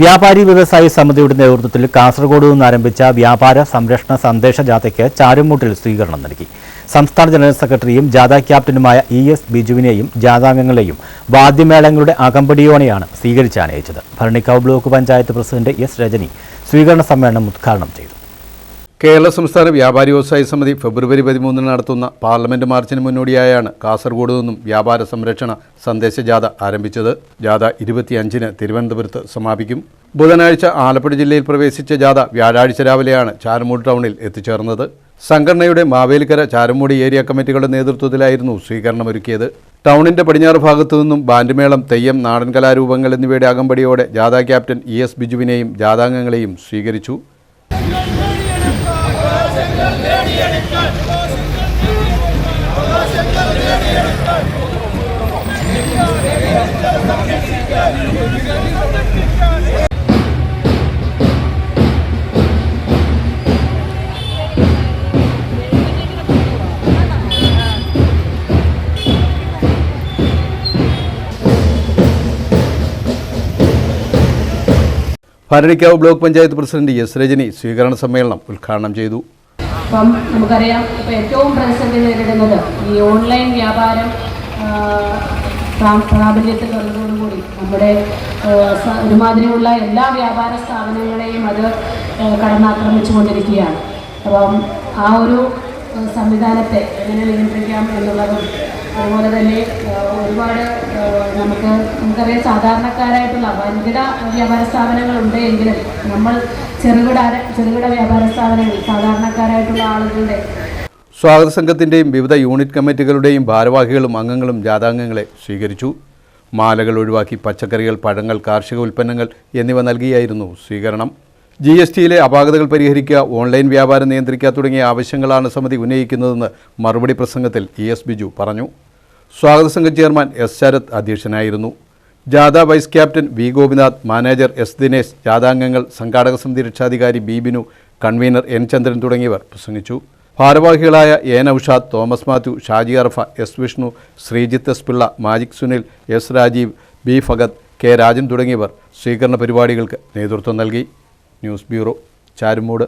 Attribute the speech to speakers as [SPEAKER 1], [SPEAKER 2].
[SPEAKER 1] വ്യാപാരി വ്യവസായി സമിതിയുടെ നേതൃത്വത്തിൽ കാസർഗോഡ് നിന്ന് ആരംഭിച്ച വ്യാപാര സംരക്ഷണ സന്ദേശ ജാഥയ്ക്ക് ചാരുമൂട്ടിൽ സ്വീകരണം നൽകി. സംസ്ഥാന ജനറൽ സെക്രട്ടറിയും ജാഥ ക്യാപ്റ്റനുമായ ഇ എസ് ബിജുവിനെയും ജാഥാംഗങ്ങളെയും വാദ്യമേളങ്ങളുടെ അകമ്പടിയോടെയാണ് സ്വീകരിച്ചാനയിച്ചത് Bharanikkavu block panchayat president S Rajani സ്വീകരണ സമ്മേളനം ഉദ്ഘാടനം ചെയ്തു.
[SPEAKER 2] കേരള സംസ്ഥാന വ്യാപാരി വ്യവസായ സമിതി ഫെബ്രുവരി പതിമൂന്നിന് നടത്തുന്ന പാർലമെന്റ് മാർച്ചിന് മുന്നോടിയായാണ് കാസർഗോഡ് നിന്നും വ്യാപാര സംരക്ഷണ സന്ദേശ ജാഥ ആരംഭിച്ചത്. ജാഥ ഇരുപത്തിയഞ്ചിന് തിരുവനന്തപുരത്ത് സമാപിക്കും. ബുധനാഴ്ച ആലപ്പുഴ ജില്ലയിൽ പ്രവേശിച്ച ജാഥ വ്യാഴാഴ്ച രാവിലെയാണ് ചാരമൂട് ടൗണിൽ എത്തിച്ചേർന്നത്. സംഘടനയുടെ മാവേലിക്കര ചാരമൂടി ഏരിയ കമ്മിറ്റികളുടെ നേതൃത്വത്തിലായിരുന്നു സ്വീകരണമൊരുക്കിയത്. ടൗണിന്റെ പടിഞ്ഞാറ് ഭാഗത്തു നിന്നും ബാൻഡ്മേളം തെയ്യം നാടൻ കലാരൂപങ്ങൾ എന്നിവയുടെ അകമ്പടിയോടെ ജാഥ ക്യാപ്റ്റൻ ഇ എസ് ബിജുവിനെയും ജാഥാംഗങ്ങളെയും സ്വീകരിച്ചു. Thank you. Bharanikkavu block panchayat president S Rajani സ്വീകരണ സമ്മേളനം ഉദ്ഘാടനം ചെയ്തു.
[SPEAKER 3] അപ്പം നമുക്കറിയാം ഇപ്പം ഏറ്റവും പ്രതിസന്ധി നേരിടുന്നത് ഈ ഓൺലൈൻ വ്യാപാരം പ്രാബല്യത്തിൽ വന്നതോടുകൂടി നമ്മുടെ ഒരുമാതിരിയുള്ള എല്ലാ വ്യാപാര സ്ഥാപനങ്ങളെയും അത് കടന്നാക്രമിച്ചു കൊണ്ടിരിക്കുകയാണ് അപ്പം ആ ഒരു സംവിധാനത്തെ എങ്ങനെ നിയന്ത്രിക്കാം എന്നുള്ളതും അതുപോലെ തന്നെ ഒരുപാട് നമുക്ക് നമുക്കറിയാം സാധാരണക്കാരായിട്ടുള്ള വൻകിട വ്യാപാര സ്ഥാപനങ്ങളുണ്ട് എങ്കിലും നമ്മൾ ചെറുകിട ചെറുകിട വ്യാപാര സ്ഥാപനങ്ങൾ സാധാരണക്കാരായിട്ടുള്ള ആളുകളുടെ
[SPEAKER 2] സ്വാഗത സംഘത്തിന്റെയും വിവിധ യൂണിറ്റ് കമ്മിറ്റികളുടെയും ഭാരവാഹികളും അംഗങ്ങളും ജാഥാംഗങ്ങളെ സ്വീകരിച്ചു. മാലകൾ ഒഴിവാക്കി പച്ചക്കറികൾ പഴങ്ങൾ കാർഷിക ഉൽപ്പന്നങ്ങൾ എന്നിവ നൽകിയായിരുന്നു സ്വീകരണം. ജി എസ് ടിയിലെ അപാകതകൾ പരിഹരിക്കുക ഓൺലൈൻ വ്യാപാരം നിയന്ത്രിക്കുക തുടങ്ങിയ ആവശ്യങ്ങളാണ് സമിതി ഉന്നയിക്കുന്നതെന്ന് മറുപടി പ്രസംഗത്തിൽ ഇ എസ് ബിജു പറഞ്ഞു. സ്വാഗത സംഘം ചെയർമാൻ എസ് ശരത് അധ്യക്ഷനായിരുന്നു. ജാഥ vice captain V Gopinath manager S Dinesh ജാഥാംഗങ്ങൾ സംഘാടക സമിതി രക്ഷാധികാരി B Binu convener N Chandran തുടങ്ങിയവർ പ്രസംഗിച്ചു. ഭാരവാഹികളായ A Noushad Thomas Mathew Shaji Arfa S Vishnu Sreejith S Pillai magic Sunil S Rajeev B Fahad K Rajan തുടങ്ങിയവർ സ്വീകരണ പരിപാടികൾക്ക് നേതൃത്വം നൽകി. News bureau Charummoodu.